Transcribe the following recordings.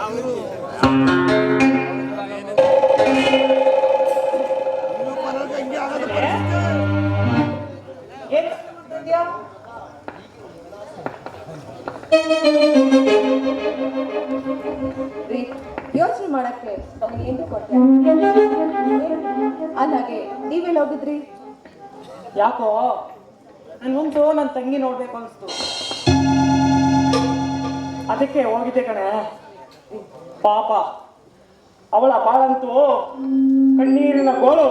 ಅವರು ಯೋಚನೆ ಮಾಡಕ್ಕೆ ಅವ್ನಿಗೆ ಏನು ಕೊಟ್ಟೆ ಅಲ್ಲಾಗೆ ನೀವೆಲ್ಲ ಹೋಗಿದ್ರಿ? ಯಾಕೋ? ನನ್ಗಂತೂ ನನ್ನ ತಂಗಿ ನೋಡ್ಬೇಕು ಅನಿಸ್ತು. ಅದಕ್ಕೆ ಹೋಗಿದ್ದೆ ಕಣೆ. ಪಾಪ. ಅವಳ ಬಾಳಂತೂ ಕಣ್ಣೀರಿನ ಗೋಳು.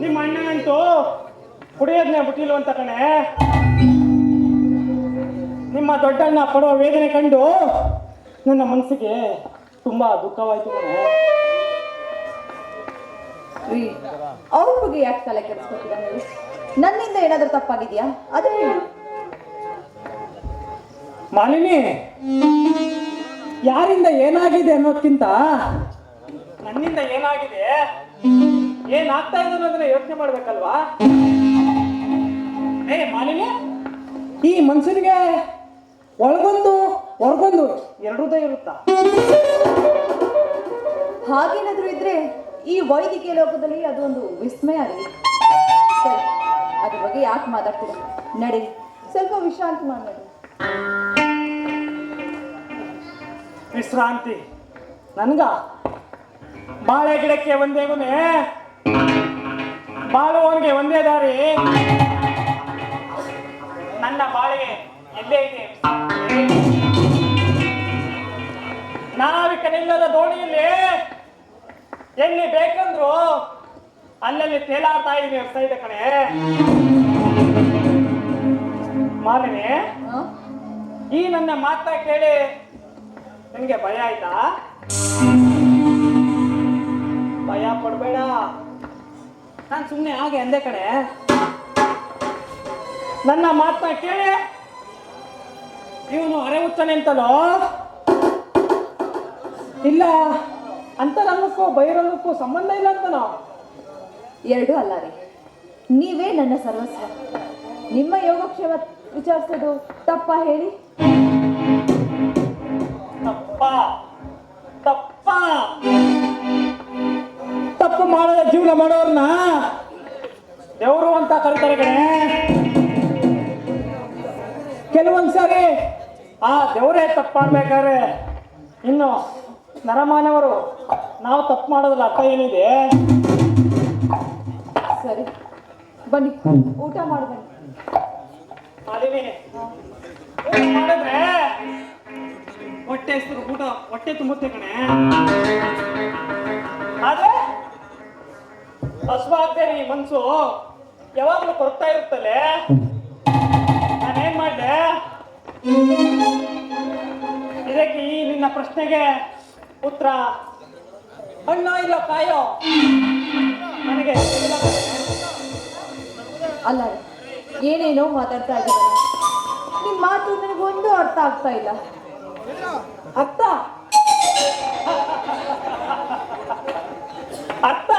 ನಿಮ್ಮ ಅಣ್ಣನಂತೂ ಕುಡಿಯೋದನ್ನೇ ಬಿಟ್ಟಿಲ್ವಂತ ಕಣೆ. ನಿಮ್ಮ ದೊಡ್ಡಣ್ಣ ಪಡುವ ವೇದನೆ ಕಂಡು ನನ್ನ ಮನಸ್ಸಿಗೆ ತುಂಬಾ ದುಃಖವಾಯ್ತು ಕಣೆ. ಅವ್ರ ಬಗ್ಗೆ ಯಾಕೆ ತಲೆ ಕೆಡಿಸ್ಕೊತೀರಾ ನೀವು? ನನ್ನಿಂದ ಏನಾದ್ರೂ ತಪ್ಪಾಗಿದ್ಯಾ? ಅದೇ ಹೇಳಿ. ಮಾಲಿನಿ! ಯಾರಿಂದ ಏನಾಗಿದೆ ಅನ್ನೋದ್ಕಿಂತ ನನ್ನಿಂದ ಏನಾಗಿದೆ? ಏನಾಗ್ತಾ ಇದೆ ಅನ್ನೋದನ್ನ ಯೋಚನೆ ಮಾಡ್ಬೇಕಲ್ವಾ? ಏ ಮಾಲಿನಿ! ಈ ಮನುಷ್ಯನಿಗೆ ಒಳಗೊಂದು ಹೊರಗೊಂದು ಎರಡೂ ಇರುತ್ತಾ? ಹಾಗೇನಾದ್ರೂ ಇದ್ರೆ ಈ ವೈದ್ಯಕೀಯ ಲೋಕದಲ್ಲಿ ಅದೊಂದು ವಿಸ್ಮಯ ಆಗಿದೆ ಸರಿ. ಅದ್ರ ಬಗ್ಗೆ ಯಾಕೆ ಮಾತಾಡ್ತೀರಾ ನಡಿ. ಸ್ವಲ್ಪ ವಿಶ್ರಾಂತಿ ಮಾಡಿ ವಿಶ್ರಾಂತಿ. ನನ್ಗ? ಬಾಳೆ ಗಿಡಕ್ಕೆ ಒಂದೇ ಗುಣ. ಬಾಳುವವನಿಗೆ ಒಂದೇ ದಾರಿ. ನನ್ನ ಬಾಳಿಗೆ ಎಲ್ಲೇ ಇದೆ? ನಾವಿಕನಿಲ್ಲದ ದೋಣಿಯಲ್ಲಿ ಎಲ್ಲಿ ಬೇಕಂದ್ರು ಅಲ್ಲಲ್ಲಿ ತೇಲಾಡ್ತಾ ಇದೆ ಕಣೆ. ಮಾಲಿನಿ? ಈ ನನ್ನ ಮಾತ ಕೇಳಿ ನಿನ್ಗೆ ಭಯ ಆಯ್ತಾ? ಭಯ ಪಡ್ಬೇಡ. ನಾನು ಸುಮ್ಮನೆ ಹಾಗೆ ಅಂದೆ ಕಣೆ. ನನ್ನ ಮಾತನ್ನ ಕೇಳಿ ಇವನು ಅರೆ ಹುಚ್ಚನೆ ಅಂತಲೋ? ಇಲ್ಲ ಅಂತರಂಗಕ್ಕೂ ಬಹಿರಂಗಕ್ಕೂ ಸಂಬಂಧ ಇಲ್ಲ ಅಂತನೋ? ಎರಡೂ ಅಲ್ಲ ರೀ. ನೀವೇ ನನ್ನ ಸರ್ವಸ್ವ. ನಿಮ್ಮ ಯೋಗಕ್ಷೇಮ ವಿಚಾರಿಸೋದು ತಪ್ಪ ಹೇಳಿ. ತಪ್ಪ. ತಪ್ಪ. ತಪ್ಪು ಮಾಡದ ಜೀವನ ಮಾಡೋರ್ನ ದೇವರು ಅಂತ ಕರೀತಾರೆ ಕಣೆ. ಕೆಲವೊಂದ್ಸಾರಿ ಆ ದೇವರೇ ತಪ್ಪು ಮಾಡ್ಬೇಕಾದ್ರೆ ಇನ್ನು ನರಮಾನವರು ನಾವು ತಪ್ಪು ಮಾಡೋದ್ರ ಅರ್ಥ ಏನಿದೆ? ಸರಿ. ಬನ್ನಿ. ಊಟ ಮಾಡಿ ಮಾಡಿದ್ರೆ? ಹೊಟ್ಟೆ ಹೆಸರು ಊಟ ಹೊಟ್ಟೆ ತುಂಬುತ್ತೆ ಕಣೆ. ಆದ್ರೆ ಹಸುವಾಗ್ದೆ ಈ ಮನ್ಸು. ಯಾವಾಗಲೂ ಕೊರಗ್ತಾ ಇರುತ್ತಲ್ಲೇ? ನಾನೇನ್ ಮಾಡ್ದೆ? ಇದಕ್ಕೆ ಈ ನಿನ್ನ ಪ್ರಶ್ನೆಗೆ ಉತ್ತರ. ಹಣ್ಣು ಇಲ್ಲ ಕಾಯೋ? ನನಗೆ ಅಲ್ಲ, ಏನೇನೋ ಮಾತಾಡ್ತಾ ಇದ್ದ ನಿಮ್ಮ ಮಾತು ನನಗೊಂದು ಅರ್ಥ ಆಗ್ತಾ ಇಲ್ಲ. ಅರ್ಥ? ಅರ್ಥ?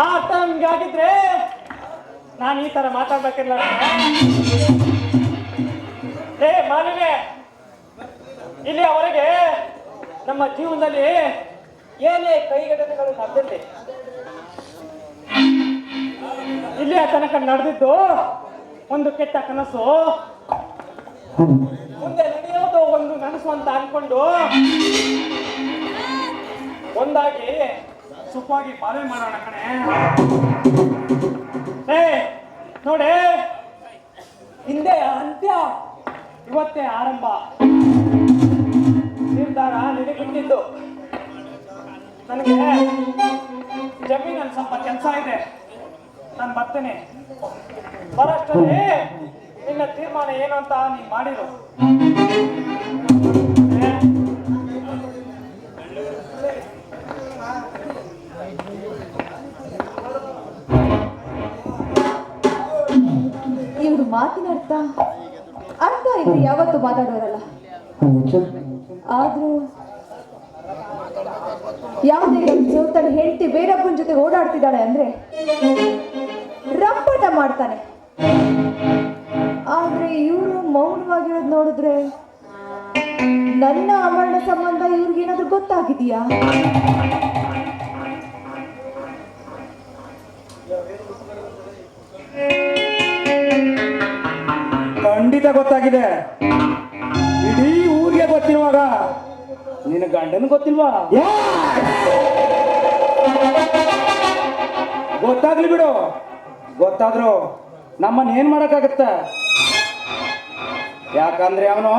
ಆ ಅರ್ಥ- ಆಗಿದ್ರೆ ನಾನು ಈ ತರ ಮಾತಾಡ್ಬೇಕಿಲ್ಲ. ಏ ಮಾಲಿನಿ ಇಲ್ಲಿ ಅವರಿಗೆ ನಮ್ಮ ಜೀವನದಲ್ಲಿ ಏನೇ ಕೈಘಟನೆಗಳು ನಡೆದಿದೆ ಇಲ್ಲಿಯ ತನಕ ನಡೆದಿದ್ದು ಒಂದು ಕೆಟ್ಟ ಕನಸು. ಮುಂದೆ ನಡೆಯೋದು ಒಂದು ನನಸು ಅಂತ ಅನ್ಕೊಂಡು ಒಂದಾಗಿ ಸುಖವಾಗಿ ಪಾಲನೆ ಮಾಡೋಣ ಕಣೆ. ಏ, ನೋಡಿ, ಹಿಂದೆ ಅಂತ್ಯ, ಇವತ್ತೇ ಆರಂಭ. ನಿರ್ಧಾರ ನಿನಗಿಟ್ಟಿದ್ದು ನನಗೆ ಜಮೀನಲ್ಲಿ ಸ್ವಲ್ಪ ಕೆಲಸ ಇದೆ. ನಾನು ಬರ್ತೇನೆ. ಬರೋಷ್ಟರಲ್ಲಿ ನಿನ್ನ ತೀರ್ಮಾನ ಏನು ಅಂತ ನೀನು ಮಾಡಿರು. ಇವ್ರು ಇವ್ರ ಮಾತಿನ ಅರ್ಥ? ಅರ್ಥ ಇದ್ರೆ ಯಾವತ್ತು ಮಾತಾಡೋರಲ್ಲ. ಆದ್ರೂ ಯಾವುದೇ ಗಂಡಸು ತನ್ನ ಹೆಂಡತಿ ಬೇರೊಬ್ಬನ ಜೊತೆ ಓಡಾಡ್ತಿದ್ದಾಳೆ ಅಂದ್ರೆ ರಪ್ಪಟ ಮಾಡ್ತಾನೆ. ಆದ್ರೆ ಇವರು ಮೌನವಾಗಿರೋದು ನೋಡಿದ್ರೆ ನನ್ನ ಅಮರಣ ಸಂಬಂಧ ಇವ್ರಿಗೇನಾದ್ರೂ ಗೊತ್ತಾಗಿದೆಯಾ? ಖಂಡಿತ ಗೊತ್ತಾಗಿದೆ. ಇಡೀ ಊರಿಗೆ ಗೊತ್ತಿರುವಾಗ ನಿನ್ನ ಗಂಡನ ಗೊತ್ತಿಲ್ವಾ? ಗೊತ್ತಾಗ್ಲಿ ಬಿಡು. ಗೊತ್ತಾದ್ರು ನಮ್ಮನ್ನ ಏನ್ ಮಾಡಕ್ಕಾಗತ್ತ? ಯಾಕಂದ್ರೆ ಅವನು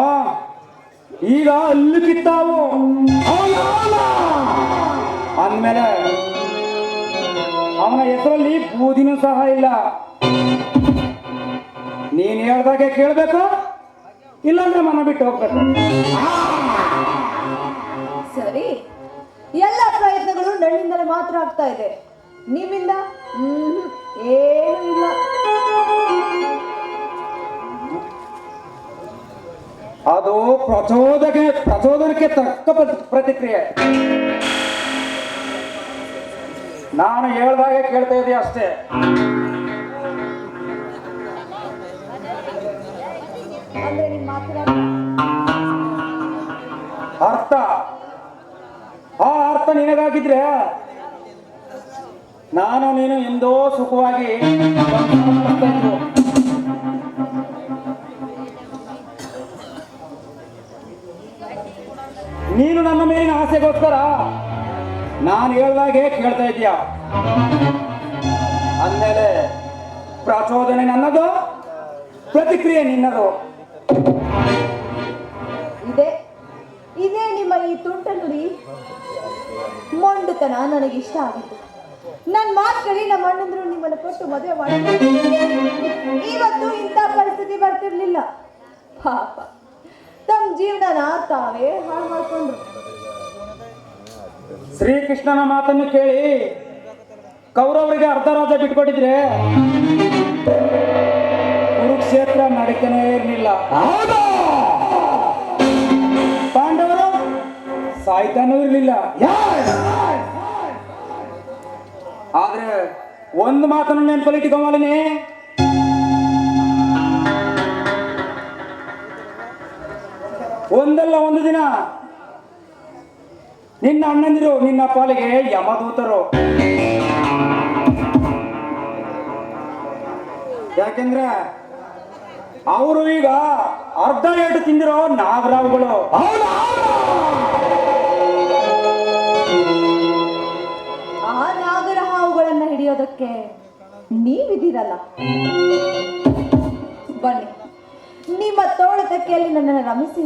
ಈಗ ಅಲ್ಲಿ ಕಿತ್ತಾವು. ಅಂದ್ಮೇಲೆ ಅವನ ಹೆಸರಲ್ಲಿ ಬೂದಿನೂ ಸಹ ಇಲ್ಲ. ನೀನ್ ಹೇಳ್ದಾಗೆ ಕೇಳ್ಬೇಕು? ಇಲ್ಲಾಂದ್ರೆ ಮನ ಬಿಟ್ಟು ಹೋಗ್ಬೇಕು? ಆಗ್ತಾ ಇದೆ. ನಿಮ್ಮಿಂದ ಏನು ಇಲ್ಲ. ಅದು ಪ್ರಚೋದಕ್ಕೆ ಪ್ರಚೋದನಕ್ಕೆ ತಕ್ಕ ಪ್ರತಿ- ಪ್ರತಿಕ್ರಿಯೆ. ನಾನು ಹೇಳ್ದಾಗೆ ಕೇಳ್ತಾ ಇದೆಯಾ ಅಷ್ಟೇ. ಅರ್ಥ. ಆ ಅರ್ಥ ನಿನಗಾಗಿದ್ರೆ ನಾನು ನೀನು ಎಂದೋ ಸುಖವಾಗಿ ನೀನು ನನ್ನ ಮೇಲಿನ ಆಸೆಗೋಸ್ಕರ ನಾನು ಹೇಳ್ದಾಗೆ ಕೇಳ್ತಾ ಇದೀಯ ಅಂದಮೇಲೆ ಪ್ರಚೋದನೆ ನನ್ನದು, ಪ್ರತಿಕ್ರಿಯೆ ನಿನ್ನದು. ಇದೆ, ಇದೇ ನಿಮ್ಮ ಈ ತುಂಟ ನುಡಿ ಮೊಂಡುತನ ನನಗಿಷ್ಟ ಆಗಿತ್ತು. ನನ್ನ ಮಾತು ಕೇಳಿ ನಮ್ಮ ಅಣ್ಣಂದ್ರು ನಿಮ್ಮನ್ನು ಕೊಟ್ಟು ಮದುವೆ ಮಾಡಿ ಇವತ್ತು ಇಂಥ ಪರಿಸ್ಥಿತಿ ಬರ್ತಿರ್ಲಿಲ್ಲ. ಪಾಪ. ತಮ್ಮ ಜೀವನನ ತಾವೇ ಹಾಳು ಮಾಡ್ಕೊಂಡ್ರು. ಶ್ರೀಕೃಷ್ಣನ ಮಾತನ್ನು ಕೇಳಿ ಕೌರವರಿಗೆ ಅರ್ಧ ರಾಜ ಬಿಟ್ಕೊಟ್ಟಿದ್ರೆ ಕುರುಕ್ಷೇತ್ರ ನಡಕನೇ ಇರಲಿಲ್ಲ. ಪಾಂಡವರು ಸಾಯ್ತಾನೂ ಇರಲಿಲ್ಲ. ಆದ್ರೆ ಒಂದು ಮಾತನ್ನು ನೆನಪಲ್ಲಿಟ್ಟುಕೊಂಬಲಿನಿ ಒಂದಲ್ಲ ಒಂದು ದಿನ. ನಿನ್ನ ಅಣ್ಣಂದಿರು ನಿನ್ನ ಪಾಲಿಗೆ ಯಮದೂತರು. ಯಾಕೆಂದ್ರೆ ಅವರು ಈಗ ಅರ್ಧ ಏಟು ತಿಂದಿರೋ ನಾಗರಾವುಗಳು. ಹಿಡಿಯೋದಕ್ಕೆ ನೀವಿದ್ದೀರಲ್ಲ? ಬನ್ನಿ. ನಿಮ್ಮ ತೋಳದಕ್ಕೆಯಲ್ಲಿ ನನ್ನನ್ನು ರಮಿಸಿ.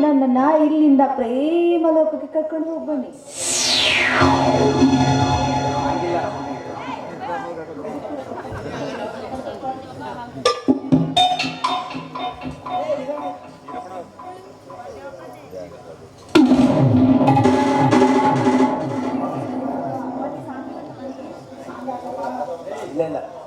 ನನ್ನನ್ನ ಇಲ್ಲಿಂದ ಪ್ರೇಮ ಲೋಕಕ್ಕೆ ಕರ್ಕೊಂಡು ಹೋಗಿ ಬನ್ನಿ. ಇಲ್ಲ ಇಲ್ಲ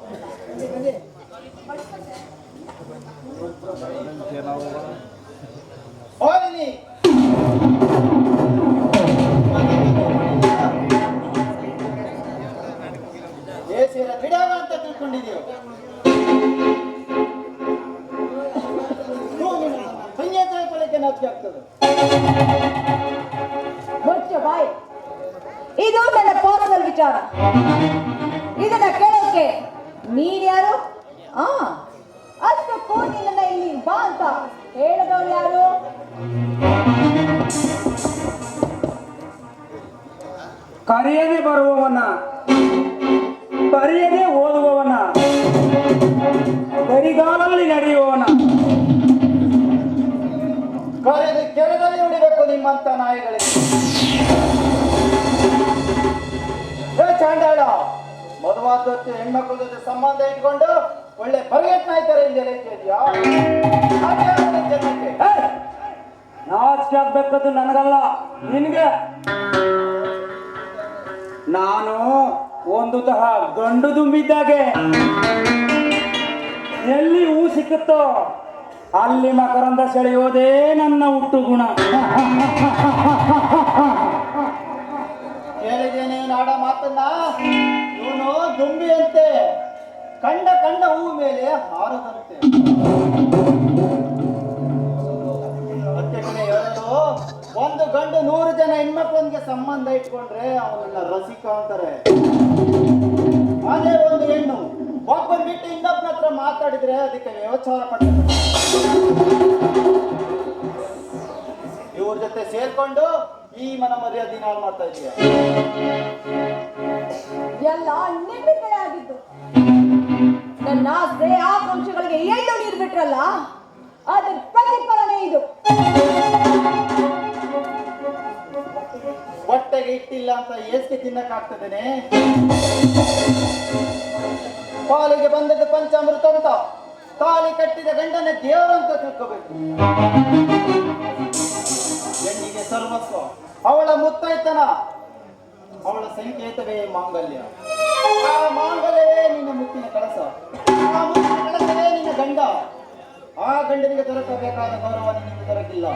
ಕರೆಯದೆ ಬರುವವನ, ಬರೆಯದೆ ಓದುವವನ ಬರಿಗಾಲಲ್ಲಿ ನಡೆಯುವವನ. ಕರೆದು ಕೆಳದಲ್ಲಿ ಉಳಿಬೇಕು ನಿಮ್ಮಂತ ನಾಯಿಗಳಿಗೆ. ಚಾಂಡಾಳ ಮದುವಾದ ಹೊತ್ತು ಹೆಣ್ಮಕ್ಳ ಜೊತೆ ಸಂಬಂಧ ಇಟ್ಕೊಂಡು ಒಳ್ಳೆ ಬಗೆಟ್ ನಾಯ್ತಾರೆ ಏಯ್! ನಾಚಿಕೆ ಆಗ್ಬೇಕದು ನನಗಲ್ಲ, ನಿನ್ಗೆ. ನಾನು ಒಂದು ತಹ ಗಂಡು ತುಂಬಿದ್ದಾಗೆ ಎಲ್ಲಿ ಹೂ ಸಿಕ್ಕುತ್ತೋ ಅಲ್ಲಿ ಮಕರಂದ ಸೆಳೆಯೋದೇ ನನ್ನ ಹುಟ್ಟು ಗುಣ ಕೇಳಿದ್ದೇನೆ ನಾಡ ಮಾತನ್ನ. ಇವನು ದುಂಬಿಯಂತೆ. ಕಂಡ ಕಂಡ ಹೂ ಮೇಲೆ ಹಾರದಂತೆ. ಒಂದು ಗಂಡು ನೂರು ಜನ ಹೆಣ್ಮಕ್ಳೊಂದಿಗೆ ಸಂಬಂಧ ಇಟ್ಕೊಂಡ್ರೆ ಅವನನ್ನ ರಸಿಕ ಅಂತಾರೆ. ಅದೇ ಒಂದು ಹೆಣ್ಣು, ಒಬ್ಬನ್ ಬಿಟ್ಟು ಇನ್ನೊಬ್ಬನ ಹತ್ರ ಮಾತಾಡಿದ್ರೆ ಅದಕ್ಕೆ ವ್ಯವಚಾರ ಮಾಡ್ತಾರೆ. ಇವ್ರ ಜೊತೆ ಸೇರ್ಕೊಂಡು ಈ ಮನ ಮರ್ಯಾದೆ ಹಾಳು ಮಾಡ್ತಾ ಇದೀಯ? ಎಲ್ಲ ಆಗಿದ್ದು ನನ್ನ ಆಸೆ ಆಕಾಂಕ್ಷೆಗಳಿಗೆ ಎಳ್ಳು ನೀರು ಬಿಟ್ರಲ್ಲ, ಅದ್ರ ಇದು. ಇಟ್ಟಿಲ್ಲ ಅಂತ ಏಸ್ಗೆ ತಿನ್ನಕ್ಕಾಗ್ತದೇನೆ ಪಾಲಿಗೆ ಬಂದದ್ದು ಪಂಚಾಮೃತ ಅಂತ. ತಾಲಿ ಕಟ್ಟಿದ ಗಂಡನ ದೇವರಂತ ತಿಳ್ಕೋಬೇಕು. ಹೆಣ್ಣಿಗೆ ಸರ್ವಸ್ವ. ಅವಳ ಮುತ್ತೈತನ ಅವಳ ಸಂಕೇತವೇ ಮಾಂಗಲ್ಯ. ಆ ಮಾಂಗಲ್ಯವೇ ನಿನ್ನ ಮುತ್ತಿನ ಕಳಸ. ಆ ಮುತ್ತಿನ ಕಳಸವೇ ನಿನ್ನ ಗಂಡ. ಆ ಗಂಡನಿಗೆ ದೊರಕಬೇಕಾದ ಗೌರವ ನಿಮಗೆ ದೊರಕಿಲ್ಲ.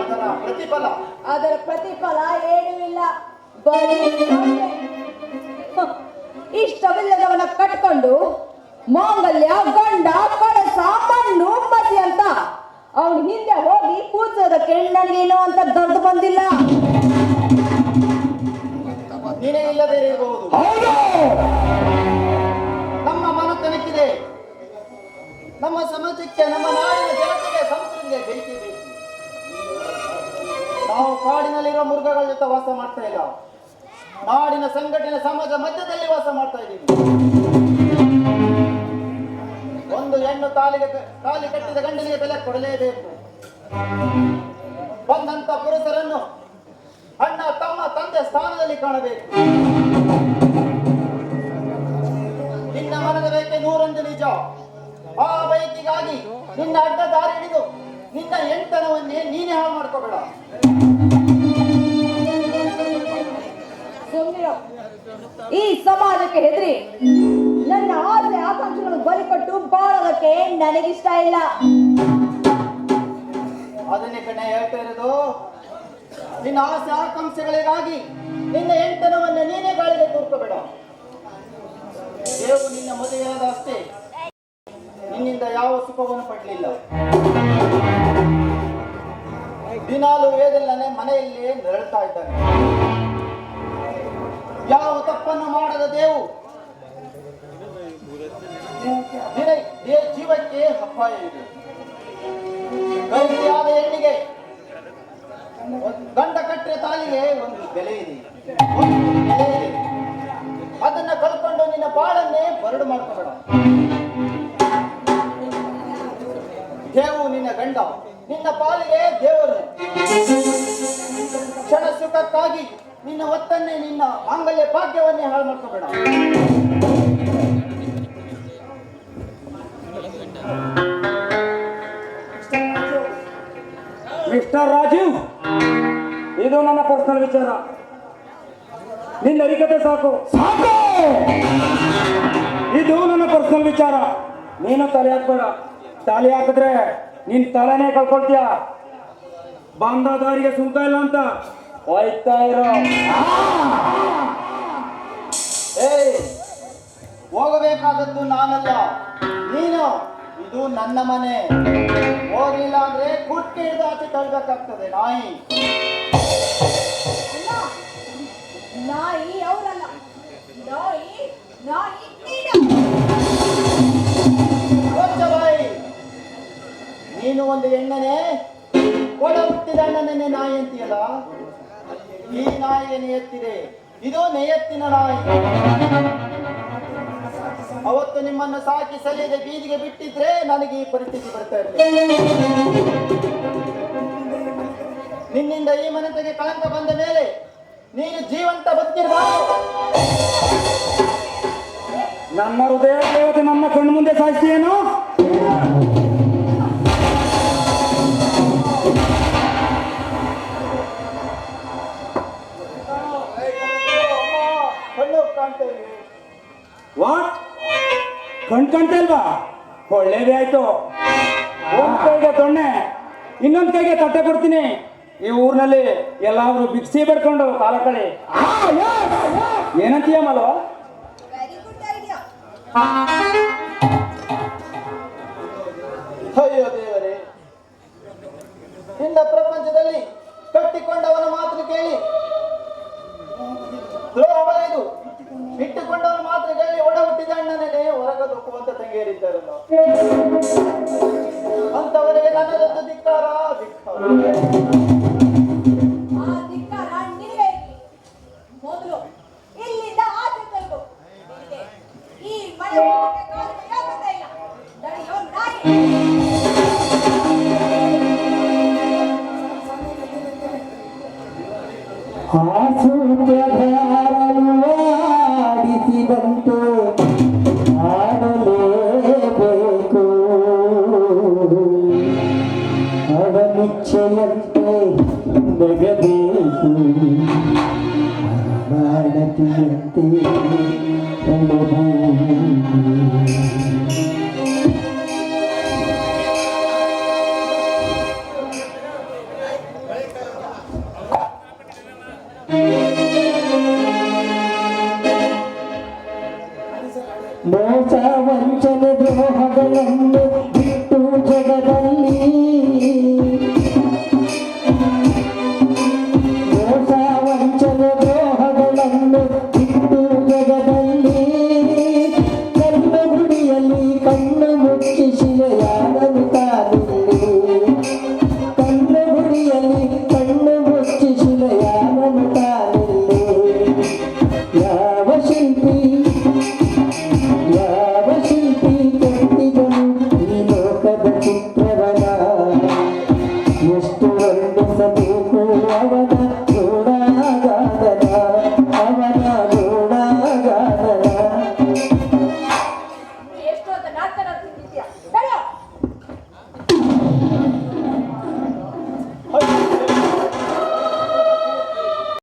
ಅದರ ಪ್ರತಿಫಲ. ಅದರ ಪ್ರತಿಫಲ ಏನೂ ಇಲ್ಲ. ಬರೀ ಸೊನ್ನೆ. ಹ, ಇಷ್ಟವಿಲ್ಲದವನ ಕಟ್ಕೊಂಡು ಮಾಂಗಲ್ಯ ಗಂಡ ಕಳಸ ಮಣ್ಣು ಮತಿ ಅಂತ ಅವನು ಹಿಂದೆ ಹೋಗಿ ಕೂತದ ನನಗೇನು ಅಂತ ದೊಡ್ಡ ಬಂದಿಲ್ಲ. ನೀನೇ ಇಲ್ಲದೇ ಇರಬಹುದು. ಹೌದು. ನಮ್ಮ ಸಮಾಜಕ್ಕೆ, ನಮ್ಮ ನಾಡಿನ ಜನತೆಗೆ ಸಂಸ್ಕೃತಿಗೆ ಬೆಂಕಿ ಬೇಕು ನಾವು ಕಾಡಿನಲ್ಲಿರೋ ಮೃಗಗಳ ಜೊತೆ ವಾಸ ಮಾಡ್ತಾ ಇಲ್ಲ. ನಾಡಿನ ಸಂಘಟನೆ ಸಮಾಜ ಮಧ್ಯದಲ್ಲಿ ವಾಸ ಮಾಡ್ತಾ ಇದ್ದೀವಿ. ಒಂದು ಹೆಣ್ಣು ತಾಲಿಗೆ ತಾಲಿ ಕಟ್ಟಿದ ಗಂಡನಿಗೆ ಬೆಲೆ ಕೊಡಲೇಬೇಕು. ಬಂದಂತ ಪುರುಷರನ್ನು ಅಣ್ಣ, ತಮ್ಮ, ತಂದೆ ಸ್ಥಾನದಲ್ಲಿ ಕಾಣಬೇಕು. ನಿನ್ನ ಮನದ ಬೇಕೆ ನೂರೊಂದು ನಿಜ. ಆ ಬೈಕಿಗಾಗಿ ನಿನ್ನ ಅಡ್ಡ ದಾರಿ ಹಿಡಿದು ನಿನ್ನ ಎಂಟನವನ್ನೇ ನೀನೇ ಹಾಳು ಮಾಡ್ಕೋಬೇಡ. ಈ ಸಮಾಜಕ್ಕೆ ಹೆದರಿ. ನನ್ನ ಆಸೆ ಆಕಾಂಕ್ಷೆಗಳನ್ನು ಬಲಿ ಕೊಟ್ಟು ಬಾಳೋದಕ್ಕೆ ನನಗಿಷ್ಟ ಇಲ್ಲ. ಅದನ್ನೇ ಕಣ್ಣ ಹೇಳ್ತಾ ಇರೋದು. ನಿನ್ನ ಆಸೆ ಆಕಾಂಕ್ಷೆಗಳಿಗಾಗಿ ನಿನ್ನ ಎಂಟನವನ್ನ ನೀನೇ ಗಾಳಿಗೆ ತೂರ್ಕೋಬೇಡ. ದೇವು ನಿನ್ನ ಮದುವೆಯಾದ ಅಷ್ಟೇ. ನಿನ್ನಿಂದ ಯಾವ ಸುಖವನ್ನು ಪಡಲಿಲ್ಲ. ದಿನಾಲು ವೇದಲ್ಲನೆ ಮನೆಯಲ್ಲಿಯೇ ನರಳ್ತಾ ಇದ್ದಾನೆ. ಯಾವ ತಪ್ಪನ್ನು ಮಾಡದ ದೇವು? ಜೀವಕ್ಕೆ ಅಪಾಯ ಇದೆ. ಗೌರಿಯಾದ ಹೆಣ್ಣಿಗೆ ಗಂಡ ಕಟ್ಟಿದ ತಾಲಿಗೆ ಒಂದು ಬೆಲೆ ಇದೆ. ಅದನ್ನ ಕಲ್ಕೊಂಡು ನಿನ್ನ ಬಾಳನ್ನೇ ಬರಡು ಮಾಡ್ಕೋಬೇಡ. ಗಂಡ ನಿನ್ನ ಪಾಲಿಗೆ ದೇವರು. ಕ್ಷಣ ಸುಖಕ್ಕಾಗಿ ನಿನ್ನ ಒತ್ತನ್ನೇ ನಿನ್ನ ಮಾಂಗಲ್ಯ ಭಾಗ್ಯವನ್ನೇ ಹಾಳು ಮಾಡ್ಕೋಬೇಡ. ಮಿಸ್ಟರ್ ರಾಜೀವ್ ಇದು ನನ್ನ ಪರ್ಸನಲ್ ವಿಚಾರ. ನಿನ್ನ ಅರಿಕತೆ ಸಾಕು. ಸಾಕು! ಇದು ನನ್ನ ಪರ್ಸನಲ್ ವಿಚಾರ. ನೀನು ತಲೆ ಹಾಕ್ಬೇಡ. ತಲೆ ಹಾಕಿದ್ರೆ ನಿನ್ ತಲೆನೇ ಕಳ್ಕೊಳ್ತೀಯ? ಬಂದ ದಾರಿಗೆ ಸುಂಕ ಇಲ್ಲ ಅಂತ? ಹೋಯ್ತಾ ಇರೋ. ಏಯ್ ಹೋಗಬೇಕಾದದ್ದು ನಾನಲ್ಲ. ನೀನು ಇದು ನನ್ನ ಮನೆ. ಹೋಗಿಲ್ಲ ಅಂದ್ರೆ ಕುಟ್ಟಿ ಹಿಡಿದು ಆಚೆ ತಳ್ಬೇಕಾಗ್ತದೆ ನಾಯಿ. ನಾಯಿ ಅವರಲ್ಲ. ನಾಯಿ ನಾಯಿ ನೀನು ಒಂದು ಹೆಣ್ಣನೆ? ಕೊಡ ಹುಟ್ಟಿದ ಅಣ್ಣನೇ ನಾಯಿ ಅಂತೀಯಲ್ಲ? ಈ ನಾಯಿಗೆ ನೆಯತ್ತಿದೆ. ಇದು ನೆಯತ್ತಿನ ನಾಯಿ. ಅವತ್ತು ನಿಮ್ಮನ್ನು ಸಾಕಿ ಸಲಿಗೆ ಬೀದಿಗೆ ಬಿಟ್ಟಿದ್ರೆ ನನಗೆ ಈ ಪರಿಸ್ಥಿತಿ ಬರ್ತಾ ಇರಲಿಲ್ಲ ನಿನ್ನಿಂದ ಈ ಮನೆತೆಗೆ ಕಳಂಕ ಬಂದ ಮೇಲೆ ನೀನು ಜೀವಂತ ಬದುಕಿರಬಾರದು. ನಮ್ಮ ಹೃದಯ ನಮ್ಮ ಕಣ್ಣು ಮುಂದೆ ಸಾಯಿಸ್ತೀಯೇನೋ ವಾಟ್ ಕಣ್ ಕಾಣ್ತಾ ಇಲ್ವಾ ಒಳ್ಳೇದೇ ಆಯ್ತು. ಒಂದ್ ಕೈಗೆ ತೊಣ್ಣೆ ಇನ್ನೊಂದ್ ಕೈಗೆ ತಟ್ಟೆ ಕೊಡ್ತೀನಿ. ಈ ಊರಿನಲ್ಲಿ ಎಲ್ಲಾದ್ರೂ ಬಿಕ್ಸಿ ಬಿಡ್ಕೊಂಡು ಕಾಲ ಕಳಿ. ಏನಂತೀಯ ಮಲ್ವ